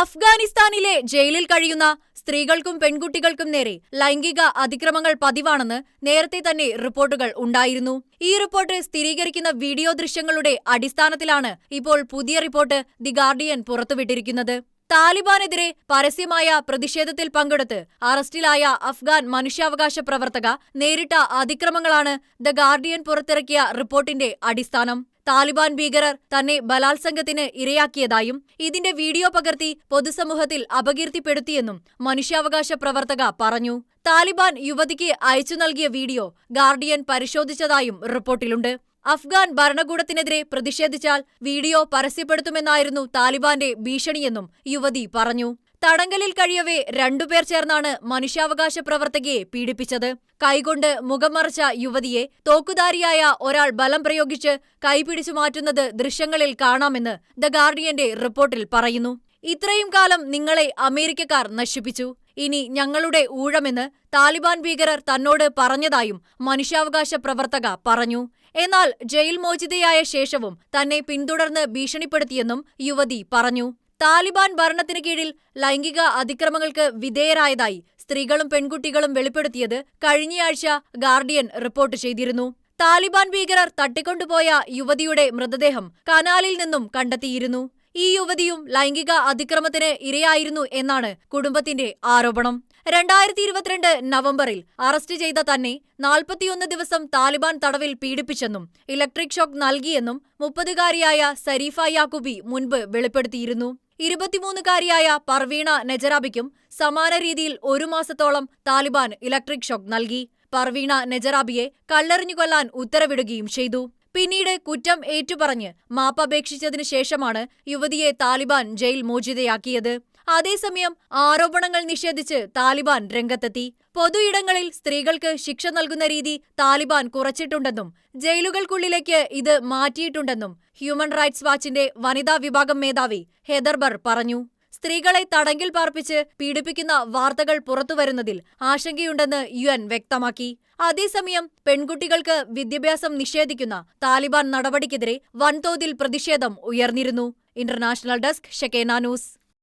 അഫ്ഗാനിസ്ഥാനിലെ ജയിലിൽ കഴിയുന്ന സ്ത്രീകൾക്കും പെൺകുട്ടികൾക്കും നേരെ ലൈംഗിക അതിക്രമങ്ങൾ പതിവാണെന്ന് നേരത്തെ തന്നെ റിപ്പോർട്ടുകൾ ഉണ്ടായിരുന്നു. ഈ റിപ്പോർട്ട് സ്ഥിരീകരിക്കുന്ന വീഡിയോ ദൃശ്യങ്ങളുടെ അടിസ്ഥാനത്തിലാണ് ഇപ്പോൾ പുതിയ റിപ്പോർട്ട് ദി ഗാർഡിയൻ പുറത്തുവിട്ടിരിക്കുന്നത്. താലിബാനെതിരെ പരസ്യമായ പ്രതിഷേധത്തിൽ പങ്കെടുത്ത് അറസ്റ്റിലായ അഫ്ഗാൻ മനുഷ്യാവകാശ പ്രവർത്തക നേരിട്ട അതിക്രമങ്ങളാണ് ദ ഗാർഡിയൻ പുറത്തിറക്കിയ റിപ്പോർട്ടിന്റെ അടിസ്ഥാനം. താലിബാൻ ഭീകരർ തന്നെ ബലാത്സംഗത്തിന് ഇരയാക്കിയതായും ഇതിന്റെ വീഡിയോ പകർത്തി പൊതുസമൂഹത്തിൽ അപകീർത്തിപ്പെടുത്തിയെന്നും മനുഷ്യാവകാശ പ്രവർത്തക പറഞ്ഞു. താലിബാൻ യുവതിക്ക് അയച്ചു നൽകിയ വീഡിയോ ഗാർഡിയൻ പരിശോധിച്ചതായും റിപ്പോർട്ടിലുണ്ട്. അഫ്ഗാൻ ഭരണകൂടത്തിനെതിരെ പ്രതിഷേധിച്ചാൽ വീഡിയോ പരസ്യപ്പെടുത്തുമെന്നായിരുന്നു താലിബാന്റെ ഭീഷണിയെന്നും യുവതി പറഞ്ഞു. തടങ്കലിൽ കഴിയവേ രണ്ടുപേർ ചേർന്നാണ് മനുഷ്യാവകാശ പ്രവർത്തകയെ പീഡിപ്പിച്ചത്. കൈകൊണ്ട് മുഖം മറച്ച യുവതിയെ തോക്കുധാരിയായ ഒരാൾ ബലം പ്രയോഗിച്ച് കൈപിടിച്ചു മാറ്റുന്നത് ദൃശ്യങ്ങളിൽ കാണാമെന്ന് ദ ഗാർഡിയന്റെ റിപ്പോർട്ടിൽ പറയുന്നു. ഇത്രയും കാലം നിങ്ങളെ അമേരിക്കക്കാർ നശിപ്പിച്ചു. ഇനി ഞങ്ങളുടെ ഊഴമെന്ന് താലിബാൻ ഭീകരർ തന്നോട് പറഞ്ഞതായും മനുഷ്യാവകാശ പ്രവർത്തക പറഞ്ഞു. എന്നാൽ ജയിൽ മോചിതയായ ശേഷവും തന്നെ പിന്തുടർന്ന് ഭീഷണിപ്പെടുത്തിയെന്നും യുവതി പറഞ്ഞു. താലിബാൻ ഭരണത്തിന് കീഴിൽ ലൈംഗിക അതിക്രമങ്ങൾക്ക് വിധേയരായതായി സ്ത്രീകളും പെൺകുട്ടികളും വെളിപ്പെടുത്തിയത് കഴിഞ്ഞയാഴ്ച ഗാർഡിയൻ റിപ്പോർട്ട് ചെയ്തിരുന്നു. താലിബാൻ ഭീകരർ തട്ടിക്കൊണ്ടുപോയ യുവതിയുടെ മൃതദേഹം കനാലിൽ നിന്നും കണ്ടെത്തിയിരുന്നു. ഈ യുവതിയും ലൈംഗിക അതിക്രമത്തിന് ഇരയായിരുന്നു എന്നാണ് കുടുംബത്തിന്റെ ആരോപണം. രണ്ടായിരത്തി ഇരുപത്തിരണ്ട് നവംബറിൽ അറസ്റ്റ് ചെയ്ത തന്നെ നാൽപ്പത്തിയൊന്ന് ദിവസം താലിബാൻ തടവിൽ പീഡിപ്പിച്ചെന്നും ഇലക്ട്രിക് ഷോക്ക് നൽകിയെന്നും മുപ്പതുകാരിയായ സരീഫ യാക്കൂബി മുൻപ് വെളിപ്പെടുത്തിയിരുന്നു. ഇരുപത്തിമൂന്നുകാരിയായ പർവീണ നജറാബിക്കും സമാന രീതിയിൽ ഒരു മാസത്തോളം താലിബാൻ ഇലക്ട്രിക് ഷോക്ക് നൽകി. പർവീണ നെജറാബിയെ കല്ലെറിഞ്ഞു കൊല്ലാൻ ഉത്തരവിടുകയും ചെയ്തു. പിന്നീട് കുറ്റം ഏറ്റുപറഞ്ഞ് മാപ്പപേക്ഷിച്ചതിനു ശേഷമാണ് യുവതിയെ താലിബാൻ ജയിൽ മോചിതയാക്കിയത്. അതേസമയം ആരോപണങ്ങൾ നിഷേധിച്ച് താലിബാൻ രംഗത്തെത്തി. പൊതുയിടങ്ങളിൽ സ്ത്രീകൾക്ക് ശിക്ഷ നൽകുന്ന രീതി താലിബാൻ കുറച്ചിട്ടുണ്ടെന്നും ജയിലുകൾക്കുള്ളിലേക്ക് ഇത് മാറ്റിയിട്ടുണ്ടെന്നും ഹ്യൂമൻ റൈറ്റ്സ് വാച്ചിന്റെ വനിതാ വിഭാഗം മേധാവി ഹെദർബർ പറഞ്ഞു. സ്ത്രീകളെ തടങ്കിൽ പാർപ്പിച്ച് പീഡിപ്പിക്കുന്ന വാർത്തകൾ പുറത്തുവരുന്നതിൽ ആശങ്കയുണ്ടെന്ന് യു എൻ വ്യക്തമാക്കി. അതേസമയം പെൺകുട്ടികൾക്ക് വിദ്യാഭ്യാസം നിഷേധിക്കുന്ന താലിബാൻ നടപടിക്കെതിരെ വൻതോതിൽ പ്രതിഷേധം ഉയർന്നിരുന്നു. ഇന്റർനാഷണൽ ഡെസ്ക് ഷെക്കേന ന്യൂസ്.